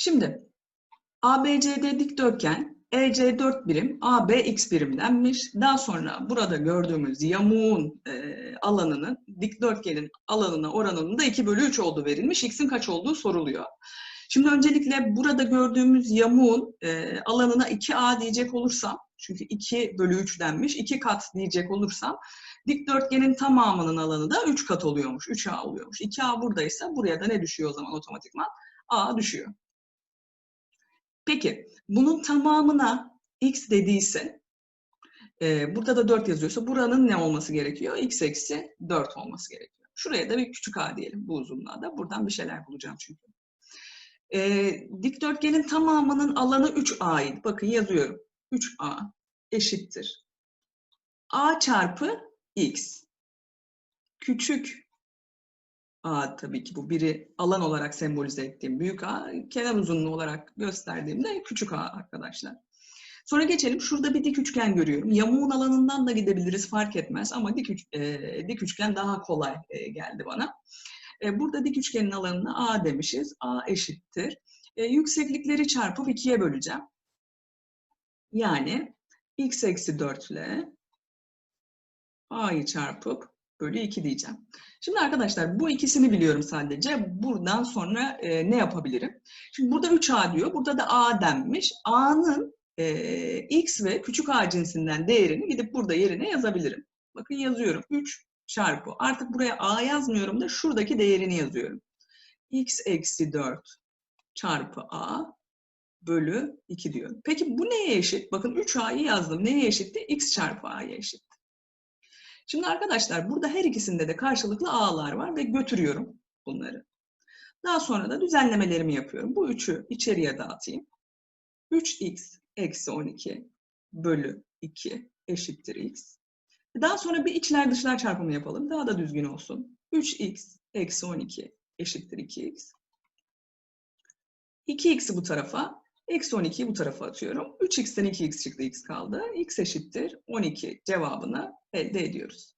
Şimdi ABCD dikdörtgen EC 4 birim, AB x birimdenmiş. Daha sonra burada gördüğümüz yamuğun e, alanının dikdörtgenin alanına oranının da 2 bölü 3 olduğu verilmiş. X'in kaç olduğu soruluyor. Şimdi öncelikle burada gördüğümüz yamuğun e, alanına 2A diyecek olursam, çünkü 2 bölü 3 denmiş, 2 kat diyecek olursam, dikdörtgenin tamamının alanı da 3 kat oluyormuş, 3A oluyormuş. 2A buradaysa buraya da ne düşüyor o zaman otomatikman? A düşüyor. Peki, bunun tamamına x dediyse, e, burada da 4 yazıyorsa buranın ne olması gerekiyor? x eksi 4 olması gerekiyor. Şuraya da bir küçük a diyelim bu uzunluğa da. Buradan bir şeyler bulacağım çünkü. E, dikdörtgenin tamamının alanı 3a'ydı. Bakın yazıyorum. 3a eşittir. a çarpı x. Küçük A tabii ki bu biri alan olarak sembolize ettiğim büyük A, kenar uzunluğu olarak gösterdiğimde küçük A arkadaşlar. Sonra geçelim. Şurada bir dik üçgen görüyorum. Yamuğun alanından da gidebiliriz fark etmez ama dik, üç, e, dik üçgen daha kolay e, geldi bana. E, burada dik üçgenin alanına A demişiz. A eşittir. E, yükseklikleri çarpıp ikiye böleceğim. Yani x eksi 4 ile A'yı çarpıp bölü 2 diyeceğim. Şimdi arkadaşlar bu ikisini biliyorum sadece. Buradan sonra e, ne yapabilirim? Şimdi burada 3A diyor. Burada da A denmiş. A'nın e, X ve küçük A cinsinden değerini gidip burada yerine yazabilirim. Bakın yazıyorum. 3 çarpı. Artık buraya A yazmıyorum da şuradaki değerini yazıyorum. X eksi 4 çarpı A bölü 2 diyorum. Peki bu neye eşit? Bakın 3A'yı yazdım. Neye eşitti? X çarpı A'ya eşit. Şimdi arkadaşlar burada her ikisinde de karşılıklı a'lar var ve götürüyorum bunları. Daha sonra da düzenlemelerimi yapıyorum. Bu üçü içeriye dağıtayım. 3x eksi 12 bölü 2 eşittir x. Daha sonra bir içler dışlar çarpımı yapalım. Daha da düzgün olsun. 3x eksi 12 eşittir 2x. 2x'i bu tarafa, eksi 12'yi bu tarafa atıyorum. 3x'ten 2x çıktı, x kaldı. x eşittir 12 cevabını elde ediyoruz.